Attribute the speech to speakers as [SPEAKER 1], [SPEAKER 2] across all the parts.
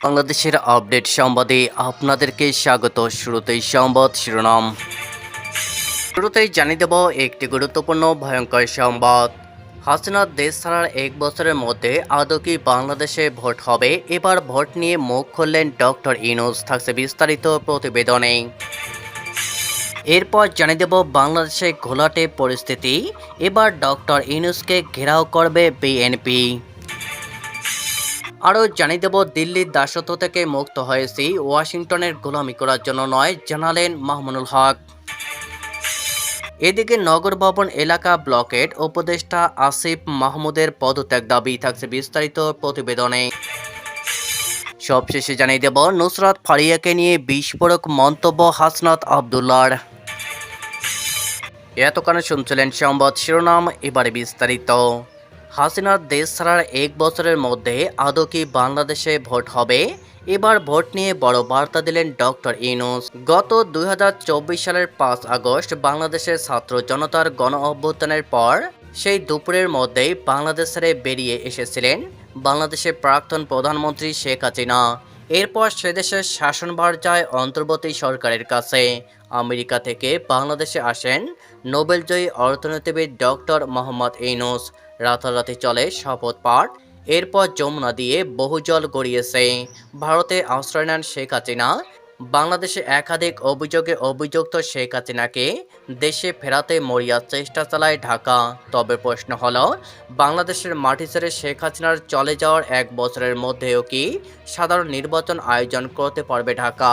[SPEAKER 1] বাংলাদেশের আপডেট সংবাদে আপনাদেরকে স্বাগত। শুরুতেই সংবাদ শিরোনাম। শুরুতেই জানিয়ে দেব একটি গুরুত্বপূর্ণ ভয়ঙ্কর সংবাদ। হাসিনা দেশ ছাড়ার এক বছরের মধ্যে আদৌ কি বাংলাদেশে ভোট হবে? এবার ভোট নিয়ে মুখ খুললেন ডক্টর ইনুস থাকছে বিস্তারিত প্রতিবেদনে। এরপর জানিয়ে দেব বাংলাদেশে ঘোলাটে পরিস্থিতি। এবার ডক্টর ইনুসকে ঘেরাও করবে বিএনপি। আরও জানিয়ে দেব, দিল্লির দাসত্ব থেকে মুক্ত হয়েছি, ওয়াশিংটনের গোলামি করার জন্য নয়, জানালেন মাহমুনুল হক। এদিকে নগর ভবন এলাকা ব্লকের উপদেষ্টা আসিফ মাহমুদের পদত্যাগ দাবি থাকছে বিস্তারিত প্রতিবেদনে। সবশেষে জানিয়ে দেব, নুসরাত ফারিয়াকে নিয়ে বিস্ফোরক মন্তব্য হাসনাত আবদুল্লার এতক্ষণে শুনছিলেন সংবাদ শিরোনাম, এবারে বিস্তারিত। হাসিনার দেশ ছাড়ার এক বছরের মধ্যে আদৌ কি বাংলাদেশে ভোট হবে? এবার ভোট নিয়ে বড় বার্তা দিলেন ডক্টর ইনুস গত দুই হাজার চব্বিশ সালের পাঁচ আগস্ট বাংলাদেশের ছাত্র জনতার গণ অভ্যুত্থানের পর সেই দুপুরের মধ্যেই বাংলাদেশ বেরিয়ে এসেছিলেন বাংলাদেশের প্রাক্তন প্রধানমন্ত্রী শেখ হাসিনা। এরপর সেদেশের শাসনভার যায় অন্তর্বর্তী সরকারের কাছে। আমেরিকা থেকে বাংলাদেশে আসেন নোবেলজয়ী অর্থনীতিবিদ ডক্টর মোহাম্মদ ইনুস রাতারাতি চলে শপথ পাঠ। এরপর যমুনা দিয়ে বহু জল গড়িয়েছে। ভারতে আশ্রয় নেন শেখ হাসিনা। বাংলাদেশে একাধিক অভিযোগে অভিযুক্ত শেখ হাসিনাকে দেশে ফেরাতে মরিয়ার চেষ্টা চালায় ঢাকা। তবে প্রশ্ন হলো, বাংলাদেশের মাটি ছেড়ে শেখ হাসিনার চলে যাওয়ার এক বছরের মধ্যেও কি সাধারণ নির্বাচন আয়োজন করতে পারবে ঢাকা?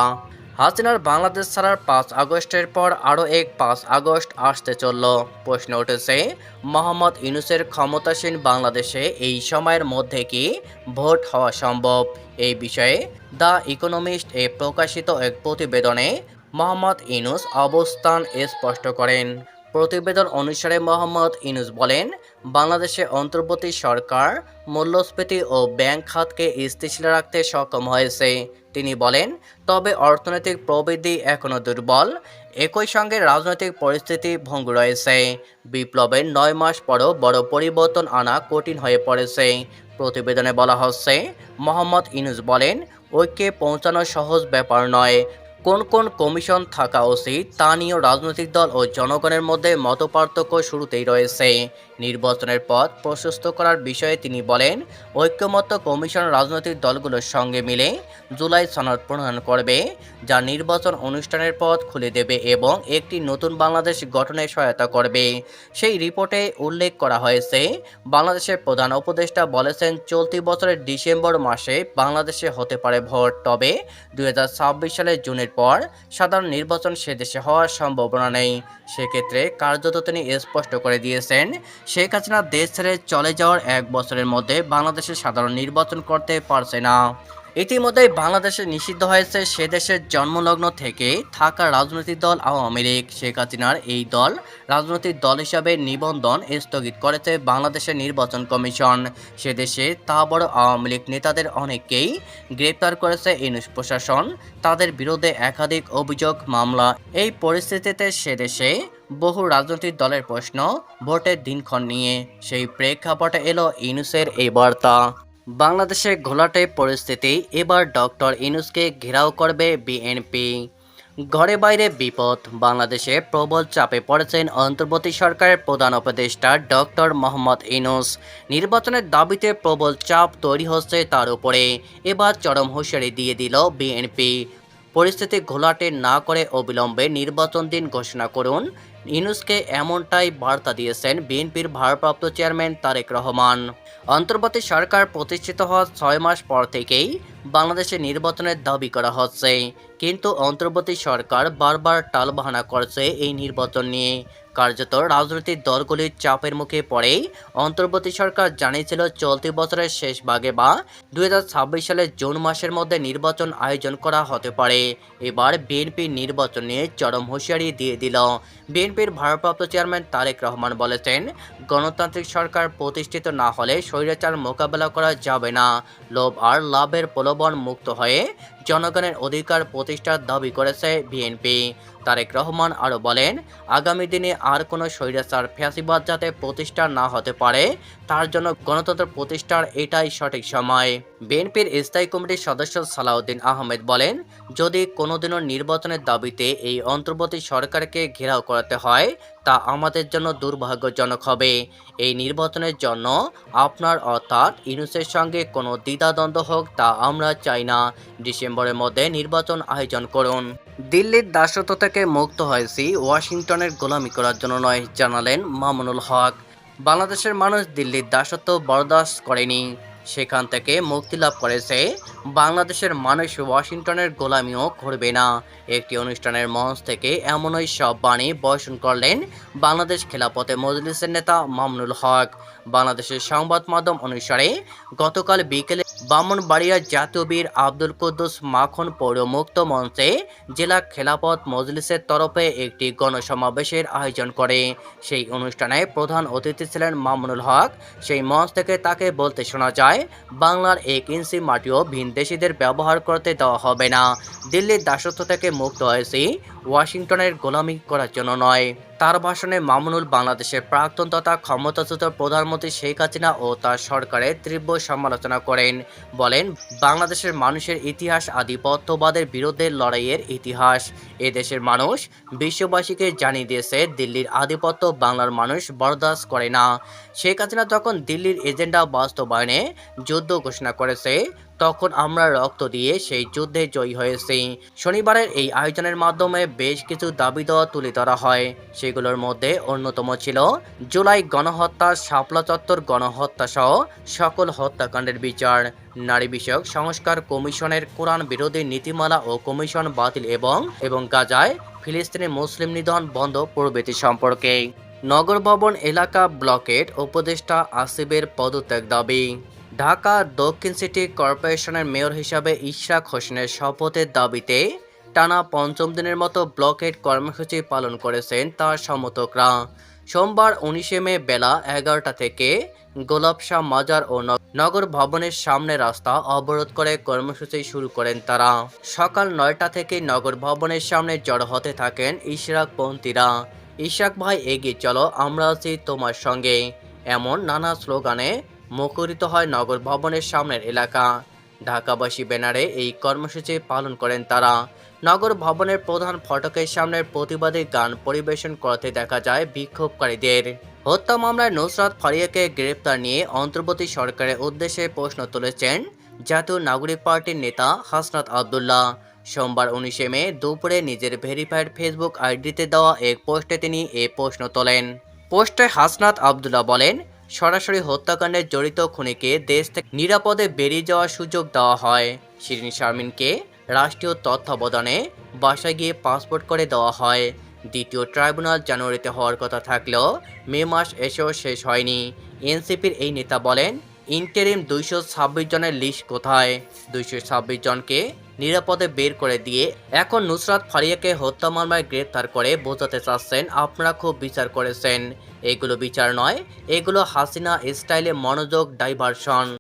[SPEAKER 1] হাসিনার বাংলাদেশ ছাড়ার পাঁচ আগস্টের পর আরও এক পাঁচ আগস্ট আসতে চলল। প্রশ্ন উঠেছে, মোহাম্মদ ইউনুসের ক্ষমতাসীন বাংলাদেশে এই সময়ের মধ্যে কি ভোট হওয়া সম্ভব? এই বিষয়ে দ্য ইকোনমিস্ট এ প্রকাশিত এক প্রতিবেদনে মোহাম্মদ ইনুস অবস্থান স্পষ্ট করেন। প্রতিবেদন অনুসারে মোহাম্মদ ইনুস বলেন, বাংলাদেশে অন্তর্বর্তী সরকার মূল্যস্ফীতি ও ব্যাংক খাতকে স্থিতিশীল রাখতে সক্ষম হয়েছে। তিনি বলেন, তবে অর্থনৈতিক প্রবৃদ্ধি এখনও দুর্বল, একই সঙ্গে রাজনৈতিক পরিস্থিতি ভঙ্গ রয়েছে। বিপ্লবের নয় মাস পরও বড় পরিবর্তন আনা কঠিন হয়ে পড়েছে। প্রতিবেদনে বলা হচ্ছে, মোহাম্মদ ইনুস বলেন, ঐক্যে পৌঁছানো সহজ ব্যাপার নয় কোন কোন কমিশন থাকা উচিত তা নিয়েও রাজনৈতিক দল ও জনগণের মধ্যে মতপার্থক্য শুরুতেই রয়েছে। নির্বাচনের পথ প্রশস্ত করার বিষয়ে তিনি বলেন, ঐক্যমত্য কমিশন রাজনৈতিক দলগুলোর সঙ্গে মিলে জুলাই সনদ প্রণয়ন করবে, যা নির্বাচন অনুষ্ঠানের পথ খুলে দেবে এবং একটি নতুন বাংলাদেশ গঠনে সহায়তা করবে। সেই রিপোর্টে উল্লেখ করা হয়েছে, বাংলাদেশের প্রধান উপদেষ্টা বলেছেন, চলতি বছরের ডিসেম্বর মাসে বাংলাদেশে হতে পারে ভোট। তবে দু হাজার ছাব্বিশ সালের জুনের পর সাধারণ নির্বাচন সে দেশে হওয়ার সম্ভাবনা নেই। সেক্ষেত্রে কার্যত তিনি স্পষ্ট করে দিয়েছেন, শেখ হাসিনা দেশ ছেড়ে চলে যাওয়ার এক বছরের মধ্যে বাংলাদেশের সাধারণ নির্বাচন করতে পারছে না। ইতিমধ্যে বাংলাদেশে নিষিদ্ধ হয়েছে সে দেশের জন্মলগ্ন থেকে থাকা রাজনৈতিক দল আওয়ামী লীগ, শেখ হাসিনার এই দল। রাজনৈতিক দল হিসাবে নিবন্ধন স্থগিত করেছে বাংলাদেশের নির্বাচন কমিশন। সে দেশে তা বড় আওয়ামী লীগ নেতাদের অনেককেই গ্রেপ্তার করেছে ইউনুস প্রশাসন। তাদের বিরুদ্ধে একাধিক অভিযোগ, মামলা। এই পরিস্থিতিতে সে দেশে বহু রাজনৈতিক দলের প্রশ্ন, ভোটের দিনক্ষণ নিয়ে। সেই প্রেক্ষাপটে এলো ইনুসের এই বার্তা। বাংলাদেশে ঘোলাটে পরিস্থিতি, এবার ডক্টর ইনুসকে ঘেরাও করবে বিএনপি। ঘরে বাইরে বিপদ, বাংলাদেশে প্রবল চাপে পড়েছেন অন্তর্বর্তী সরকারের প্রধান উপদেষ্টা ডক্টর মোহাম্মদ ইনুস। নির্বাচনের দাবিতে প্রবল চাপ তৈরি হচ্ছে তার উপরে, এবার চরম হুঁশিয়ারি দিয়ে দিল বিএনপি। পরিস্থিতি ঘোলাটে না করে অবিলম্বে নির্বাচন দিন ঘোষণা করুন ইনুসকে এমনটাই বার্তা দিয়েছেন বিএনপির ভারপ্রাপ্ত চেয়ারম্যান তারেক রহমান। অন্তর্বর্তী সরকার প্রতিষ্ঠিত হওয়ার ছয় মাস পর থেকেই বাংলাদেশে নির্বাচনের দাবি করা হচ্ছে। কিন্তু অন্তর্বর্তী সরকার বারবার টালবাহানা করছে এই নির্বাচন নিয়ে। কার্যত রাজনৈতিক দলগুলির চাপের মুখে পড়েই অন্তর্বর্তী সরকার জানিয়েছিল চলতি বছরের শেষ ভাগে বা দুই হাজার ছাব্বিশ সালের জুন মাসের মধ্যে নির্বাচন আয়োজন করা হতে পারে। এবার বিএনপি নির্বাচন নিয়ে চরম হুঁশিয়ারি দিয়ে দিল। বিএনপির ভারপ্রাপ্ত চেয়ারম্যান তারেক রহমান বলেছেন, গণতান্ত্রিক সরকার প্রতিষ্ঠিত না হলে স্বৈরাচার মোকাবেলা করা যাবে না। লোভ আর লাভের প্রলোভন মুক্ত হয়ে জনগণের অধিকার প্রতিষ্ঠার দাবি করেছে বিএনপি। তারেক রহমান আরও বলেন, আগামী দিনে আর কোনো স্বৈরাচার ফ্যাসিবাদ যাতে প্রতিষ্ঠা না হতে পারে, তার জন্য গণতন্ত্র প্রতিষ্ঠার এটাই সঠিক সময়। বিএনপির স্থায়ী কমিটির সদস্য সালাউদ্দিন আহমেদ বলেন, যদি কোনোদিনও নির্বাচনের দাবিতে এই অন্তর্বর্তী সরকারকে ঘেরাও করাতে হয়, তা আমাদের জন্য দুর্ভাগ্যজনক হবে। এই নির্বাচনের জন্য আপনার অর্থাৎ ইউনুসের সঙ্গে কোনো দ্বিধাদ্বন্দ্ব হোক তা আমরা চাই না। ডিসেম্বরের মধ্যে নির্বাচন আয়োজন করুন। দিল্লির দাসত্ব থেকে মুক্ত হয়েছি, ওয়াশিংটনের গোলামি করার জন্য নয়, জানালেন মামুনুল হক। বাংলাদেশের মানুষ দিল্লির দাসত্ব বরদাস্ত করেনি। সেখান থেকে মুক্তি লাভ করেছে বাংলাদেশের মানুষ ওয়াশিংটনের গোলামিও করবে না। একটি অনুষ্ঠানের মঞ্চ থেকে এমনই সব বাণী বর্ষণ করলেন বাংলাদেশ খেলাপথে মজলিসের নেতা মামনুল হক। বাংলাদেশের সংবাদ মাধ্যম অনুসারে গতকাল বিকেলে ব্রাহ্মণবাড়িয়ার জাতীয় বীর আব্দুল কুদ্দুস মাখন পৌর মুক্ত মঞ্চে জেলা খেলাপথ মজলিসের তরফে একটি গণসমাবেশের আয়োজন করে। সেই অনুষ্ঠানে প্রধান অতিথি ছিলেন মামুনুল হক। সেই মঞ্চ থেকে তাকে বলতে শোনা যায়, বাংলার এক ইঞ্চি মাটিও ভিনদেশিদের ব্যবহার করতে দেওয়া হবে না। দিল্লির দাসত্ব থেকে মুক্ত হয়েছি ওয়াশিংটনের গোলামি করার জন্য নয়। তার ভাষণে মামুনুল বাংলাদেশের প্রাক্তন তথা ক্ষমতাচ্যুত প্রধানমন্ত্রী শেখ হাসিনা ও তার সরকারের তীব্র সমালোচনা করেন। বলেন, বাংলাদেশের মানুষের ইতিহাস আধিপত্যবাদের বিরুদ্ধে লড়াইয়ের ইতিহাস। এ দেশের মানুষ বিশ্ববাসীকে জানিয়ে দিয়েছে, দিল্লির আধিপত্য বাংলার মানুষ বরদাস্ত করে না। শেখ হাসিনা যখন দিল্লির এজেন্ডা বাস্তবায়নে যুদ্ধ ঘোষণা করেছে তখন আমরা রক্ত দিয়ে সেই যুদ্ধে জয়ী হয়েছি। শনিবারের এই আয়োজনের মাধ্যমে বেশ কিছু দাবি দেওয়া তুলে ধরা হয়। সেগুলোর মধ্যে অন্যতম ছিল জুলাই গণহত্যা, শাপলা চত্বর গণহত্যা সহ সকল হত্যাকাণ্ডের বিচার। নারী বিষয়ক সংস্কার কমিশনের কোরআন বিরোধী নীতিমালা ও কমিশন বাতিল এবং এবং গাজায় ফিলিস্তিনি মুসলিম নিধন বন্ধ প্রভৃতি সম্পর্কে। নগর ভবন এলাকা ব্লকের উপদেষ্টা আসিফের পদত্যাগ দাবি। ঢাকা দক্ষিণ সিটি কর্পোরেশনের মেয়র হিসাবে ইশরাক হোসেনের শপথের দাবিতে টানা পঞ্চম দিনের মতো ব্লকেট কর্মসূচি পালন করেছেন তার সমর্থকরা। সোমবার উনিশে মে বেলা এগারোটা থেকে গোলাপশাহ মাজার ও নগর ভবনের সামনে রাস্তা অবরোধ করে কর্মসূচি শুরু করেন তারা। সকাল নয়টা থেকে নগর ভবনের সামনে জড়ো হতে থাকেন ইশরাক পন্থীরা ইশাক ভাই, এগিয়ে চলো, আমরা আছি তোমার সঙ্গে। এমন নানা স্লোগানে মুখরিত হয় নগর ভবনের সামনের এলাকা। ঢাকাবাসী ব্যানারে এই কর্মসূচি পালন করেন তারা। নগর ভবনের প্রধান ফটকের সামনের প্রতিবাদী গান পরিবেশন করতে দেখা যায় বিক্ষোভকারীদের। হত্যা মামলায় নুসরাত ফারিয়াকে গ্রেপ্তার নিয়ে অন্তর্বর্তী সরকারের উদ্দেশ্যে প্রশ্ন তুলেছেন জাতীয় নাগরিক পার্টির নেতা হাসনাত আবদুল্লাহ। সোমবার উনিশে মে দুপুরে নিজের ভেরিফাইড ফেসবুক আইডিতে দেওয়া এক পোস্টে তিনি এ প্রশ্ন তোলেন। পোস্টে হাসনাত আবদুল্লাহ বলেন সরাসরি হত্যাকাণ্ডে জড়িত খুনিকে দেশ থেকে নিরাপদে বেরিয়ে যাওয়ার সুযোগ দেওয়া হয়। শিরিন শারমিনকে রাষ্ট্রীয় তত্ত্বাবধানে বাসায় গিয়ে পাসপোর্ট করে দেওয়া হয়। দ্বিতীয় ট্রাইব্যুনাল জানুয়ারিতে হওয়ার কথা থাকলেও মে মাস এসেও শেষ হয়নি। এনসিপির এই নেতা বলেন ইন্টারিম দুইশো ছাব্বিশ জনের লিস্ট কোথায়? দুইশো ছাব্বিশ জনকে নিরাপদে বের করে দিয়ে এখন নুসরাত ফারিয়াকে হত্যা মামলায় গ্রেপ্তার করে বোঝাতে চাচ্ছেন, আপনারা খুব বিচার করেছেন। এগুলো বিচার নয়, এগুলো হাসিনা স্টাইলে মনোযোগ ডাইভারশন।